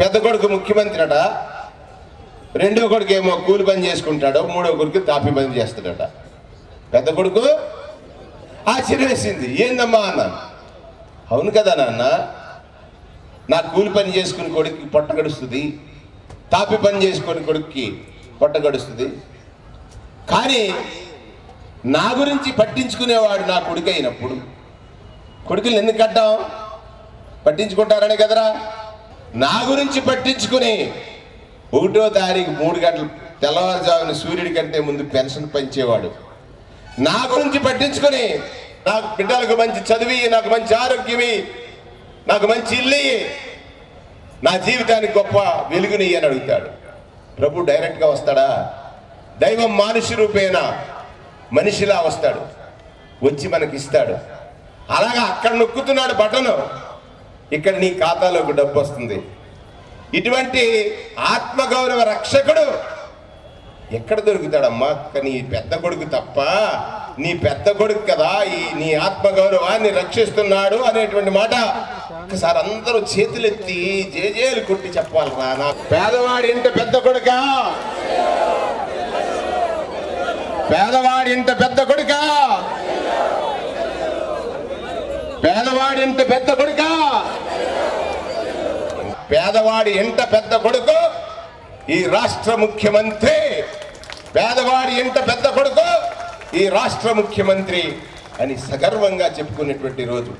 పెద్ద కొడుకు ముఖ్యమంత్రి అట. రెండో కొడుకు ఏమో కూలి పని చేసుకుంటాడు మూడో కొడుకు తాపి పని చేస్తాడట. పెద్ద కొడుకు ఆశ్చర్యం వేసింది ఏందమ్మా అన్నాను. అవును కదా నాన్న నా కూలి పని చేసుకుని కొడుక్కి పొట్ట గడుస్తుంది. తాపి పని చేసుకుని కొడుక్కి పొట్ట గడుస్తుంది. కానీ నా గురించి పట్టించుకునేవాడు నా కొడుకు అయినప్పుడు కొడుకులు ఎందుకు కట్టాం? పట్టించుకుంటారనే కదరా. నా గురించి పట్టించుకుని ఒకటో తారీఖు మూడు గంటలు తెల్లవారుజామున సూర్యుడి కంటే ముందు పెన్షన్ పంచేవాడు. నా గురించి పట్టించుకొని నాకు బిడ్డలకు మంచి చదివి నాకు మంచి ఆరోగ్యమి నాకు మంచి ఇల్లు నా జీవితానికి గొప్ప వెలుగుని అని అడుగుతాడు. ప్రభు డైరెక్ట్గా వస్తాడా? దైవం మనిషి రూపేణ మనిషిలా వస్తాడు. వచ్చి మనకి ఇస్తాడు అలాగా అక్కడ నొక్కుతున్నాడు బటను. ఇక్కడ నీ ఖాతాలోకి డబ్బు వస్తుంది. ఇటువంటి ఆత్మగౌరవ రక్షకుడు ఎక్కడ దొరుకుతాడమ్మా? నీ పెద్ద కొడుకు తప్ప నీ పెద్ద కొడుకు కదా ఈ నీ ఆత్మగౌరవాన్ని రక్షిస్తున్నాడు అనేటువంటి మాట ఒకసారి అందరూ చేతులెత్తి జేజేలు కొట్టి చెప్పాలరా నా. పేదవాడి ఇంట పెద్ద కొడుకా? పేదవాడి ఇంట పెద్ద కొడుకా? పేదవాడి ఇంట పెద్ద కొడుక? పేదవాడి ఇంట పెద్ద కొడుకు? ఈ రాష్ట్ర ముఖ్యమంత్రి? పేదవాడి ఇంట పెద్ద కొడుకు? ఈ రాష్ట్ర ముఖ్యమంత్రి అని సగర్వంగా చెప్పుకునేటువంటి రోజు.